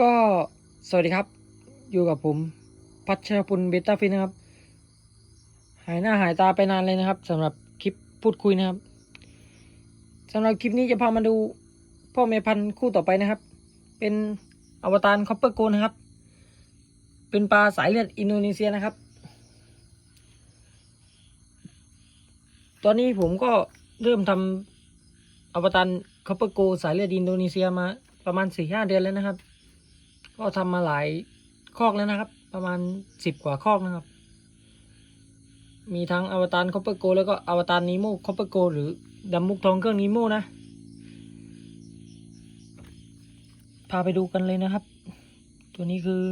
ก็สวัสดีครับ อยู่กับผม พัชรพลเบต้าฟินนะครับ หายหน้าหายตาไปนานเลยนะครับสำหรับคลิปพูดคุยนะครับสำหรับคลิปนี้จะพามาดูพ่อแม่พันคู่ต่อไปนะครับ เป็นอวตารคอปเปอร์โกนะครับ เป็นปลาสายเลือดอินโดนีเซียนะครับ ตอนนี้ผมก็เริ่มทำอวตารคอปเปอร์โกสายเลือดอินโดนีเซียมาประมาณสี่ห้าเดือนแล้วนะครับ ก็ทำมาหลายคอกแล้วนะครับ ประมาณสิบกว่าคอกนะครับ มีทั้งอวตารคอปเปอร์โก แล้วก็อวตารนีโมคอปเปอร์โก หรือดำมุกทองเครื่องนีโมนะ พาไปดูกันเลยนะครับ ตัวนี้คือ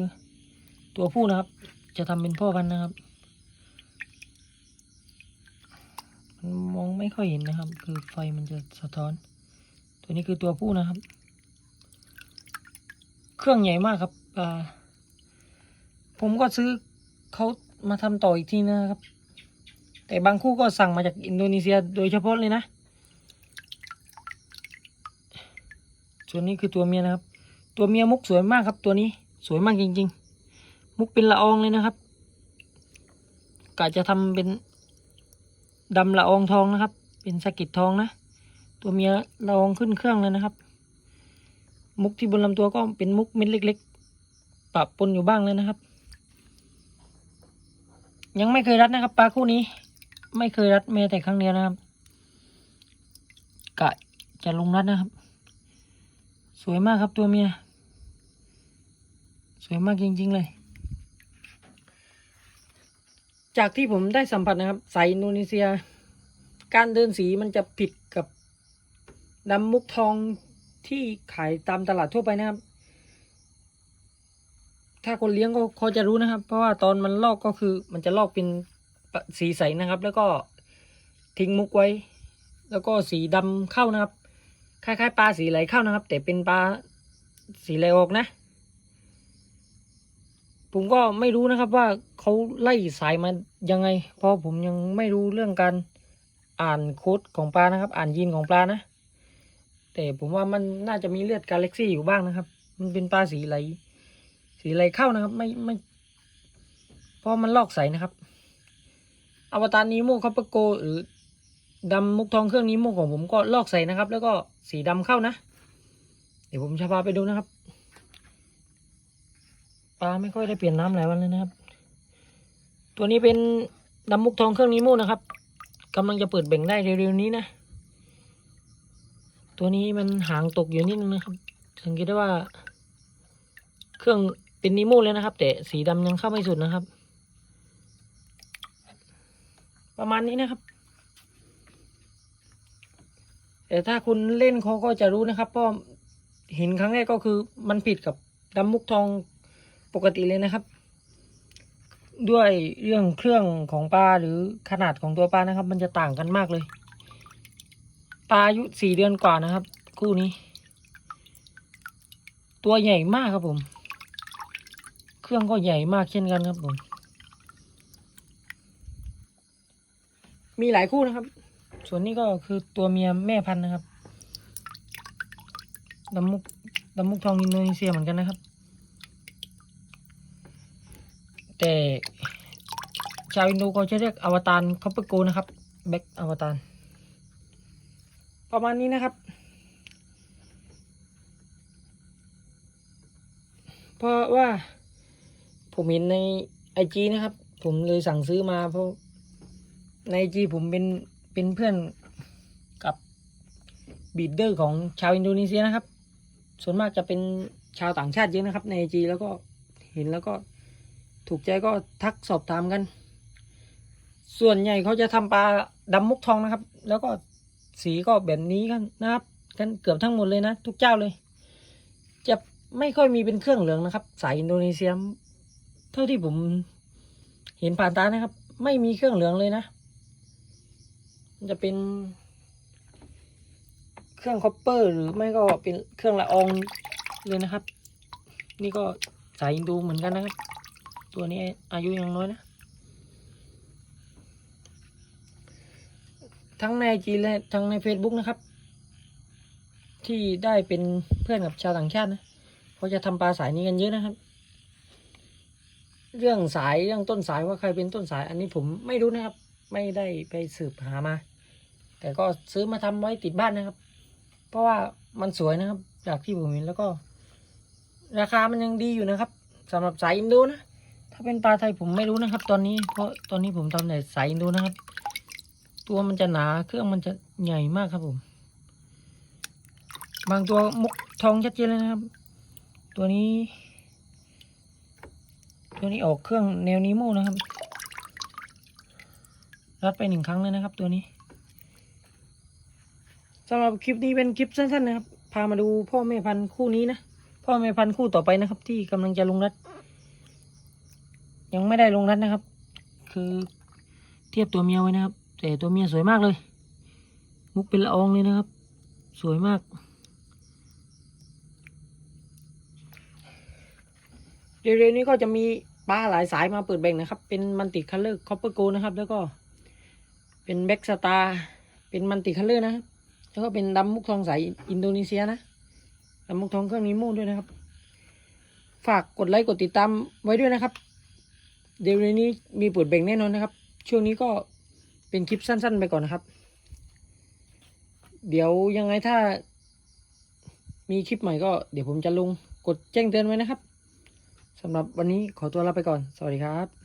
ตัวผู้นะครับ จะทำเป็นพ่อพันธุ์นะครับมันมองไม่ค่อยเห็นนะครับ คือไฟมันจะสะท้อน ตัวนี้คือตัวผู้นะครับ เครื่องใหญ่มากครับอ่าผมก็ซื้อเขามาทำต่ออีกทีนะครับ แต่บางคู่ก็สั่งมาจากอินโดนีเซียโดยเฉพาะเลยนะ ส่วนนี้คือตัวเมียนะครับ ตัวเมียมุกสวยมากครับ ตัวนี้สวยมากจริง ๆ มุกเป็นละอองเลยนะครับกะจะทำเป็นดำละอองทองนะครับ เป็นสะกิดทองนะ ตัวเมียละอองขึ้นเครื่องเลยนะครับ มุกที่บนลำตัวก็เป็นมุกเม็ดเล็ก ๆปะปนอยู่บ้างเลยนะครับ ยังไม่เคยรัดนะครับปลาคู่นี้ ไม่เคยรัดแม้แต่ครั้งเดียวนะครับกะจะลงรัดนะครับ สวยมากครับตัวเมีย สวยมากจริง ๆ เลย จากที่ผมได้สัมผัสนะครับสายอินโดนีเซีย การเดินสีมันจะผิดกับดำมุกทอง ที่ขายตามตลาดทั่วไปนะครับ ถ้าคนเลี้ยงก็เขาจะรู้นะครับ เพราะว่าตอนมันลอกก็คือ มันจะลอกเป็นสีใสนะครับ แล้วก็ทิ้งมุกไว้ แล้วก็สีดำเข้านะครับ คล้ายๆปลาสีไหลเข้านะครับ แต่เป็นปลาสีไหลออกนะ ผมก็ไม่รู้นะครับว่าเขาไล่สายมายังไง เพราะผมยังไม่รู้เรื่องการอ่านโค้ดของปลานะครับ อ่านยีนของปลานะ แต่ผมว่ามันน่าจะมีเลือดกาแล็กซี่อยู่บ้างนะครับ มันเป็นปลาสีไหล สีไหลเข้านะครับ ไม่ไม่เพราะมันลอกใสนะครับ อวตารนีโมคอปปโก หรือดำมุกทองเครื่องนีโมของผมก็ลอกใสนะครับ แล้วก็สีดำเข้านะ เดี๋ยวผมจะพาไปดูนะครับปลาไม่ค่อยได้เปลี่ยนน้ำหลายวันเลยนะครับ ตัวนี้เป็นดำมุกทองเครื่องนีโมนะครับกำลังจะเปิดเบ่งได้เร็วๆนี้นะ ตัวนี้มันหางตกอยู่นิดนึงนะครับ สังเกตได้ว่า เครื่องเป็นนิโมเลยนะครับ แต่สีดำยังเข้าไม่สุดนะครับ ประมาณนี้นะครับ แต่ถ้าคุณเล่นเขาก็จะรู้นะครับเพราะเห็นครั้งแรกก็คือมันผิดกับดำมุกทองปกติเลยนะครับ ด้วยเรื่องเครื่องของปลาหรือขนาดของตัวปลานะครับ มันจะต่างกันมากเลย ปลาอายุสี่เดือนกว่านะครับ คู่นี้ ตัวใหญ่มากครับผม เครื่องก็ใหญ่มากเช่นกันครับผม มีหลายคู่นะครับ ส่วนนี้ก็คือตัวเมียแม่พันธุ์นะครับดำมุกดำมุกทองอินโดนีเซียเหมือนกันนะครับ แต่ชาวอินโดเขาจะเรียกอวตารคอปเปโกนะครับแบ็กอวตาร ประมาณนี้นะครับ เพราะว่าผมเห็นในไอจีนะครับ ผมเลยสั่งซื้อมาเพราะในไอจีผมเป็นเป็นเพื่อนกับบีดเดอร์ของชาวอินโดนีเซียนะครับ ส่วนมากจะเป็นชาวต่างชาติเยอะนะครับ ในไอจีแล้วก็เห็นแล้วก็ถูกใจก็ทักสอบถามกัน ส่วนใหญ่เขาจะทำปลาดำมุกทองนะครับ แล้วก็ สีก็แบบนี้กันนะครับกันเกือบทั้งหมดเลยนะ ทุกเจ้าเลย จะไม่ค่อยมีเป็นเครื่องเหลืองนะครับ สายอินโดนีเซียเท่าที่ผมเห็นผ่านตานะครับ ไม่มีเครื่องเหลืองเลยนะ จะเป็น เครื่องคอปเปอร์หรือไม่ก็เป็นเครื่องละอองเลยนะครับ นี่ก็สายอินโดเหมือนกันนะครับ ตัวนี้อายุยังน้อยนะ ทั้งในจีและทั้งใน Facebook นะครับ ที่ได้เป็นเพื่อนกับชาวต่างชาตินะเขาจะทำปลาสายนี้กันเยอะนะครับ เรื่องสายเรื่องต้นสายว่าใครเป็นต้นสาย อันนี้ผมไม่รู้นะครับ ไม่ได้ไปสืบหามา แต่ก็ซื้อมาทำไว้ติดบ้านนะครับ เพราะว่ามันสวยนะครับ จากที่ผมเห็นแล้วก็ ราคามันยังดีอยู่นะครับสำหรับสายอินโดนะถ้าเป็นปลาไทยผมไม่รู้นะครับ ตอนนี้เพราะตอนนี้ผมทำแต่สายอินโดนะครับ ตัวมันจะหนาเครื่องมันจะใหญ่มากครับผม บางตัวมุกทองชัดเจนเลยนะครับ ตัวนี้ ตัวนี้ออกเครื่องแนวนีโมนะครับ รัดไปหนึ่งครั้งเลยนะครับ ตัวนี้สำหรับคลิปนี้เป็นคลิปสั้นๆนะครับ พามาดูพ่อแม่พันธุ์คู่นี้นะพ่อแม่พันธุ์คู่ต่อไปนะครับ ที่กำลังจะลงรัด ยังไม่ได้ลงรัดนะครับ คือเทียบตัวเมียไว้นะครับ แต่ตัวเมียสวยมากเลย มุกเป็นละอองเลยนะครับ สวยมาก เร็วๆนี้ก็จะมีปลาหลายสายมาเปิดแบ่งนะครับ เป็นมันติคัลเลอร์คอปเปอร์โกนะครับ แล้วก็เป็นแบ็กสตาร์เป็นมันติคัลเลอร์นะครับ แล้วก็เป็นดำมุกทองสายอินโดนีเซียนะดำมุกทองเครื่องนิโม่ด้วยนะครับ ฝากกดไลค์กดติดตามไว้ด้วยนะครับ เดี๋ยวนี้มีเปิดแบ่งแน่นอนนะครับ ช่วงนี้ก็ เป็นคลิปสั้น ๆ ไปก่อนนะครับ เดี๋ยวยังไงถ้ามีคลิปใหม่ก็เดี๋ยวผมจะลงกดแจ้งเตือนไว้นะครับสำหรับวันนี้ขอตัวลาไปก่อน สวัสดีครับ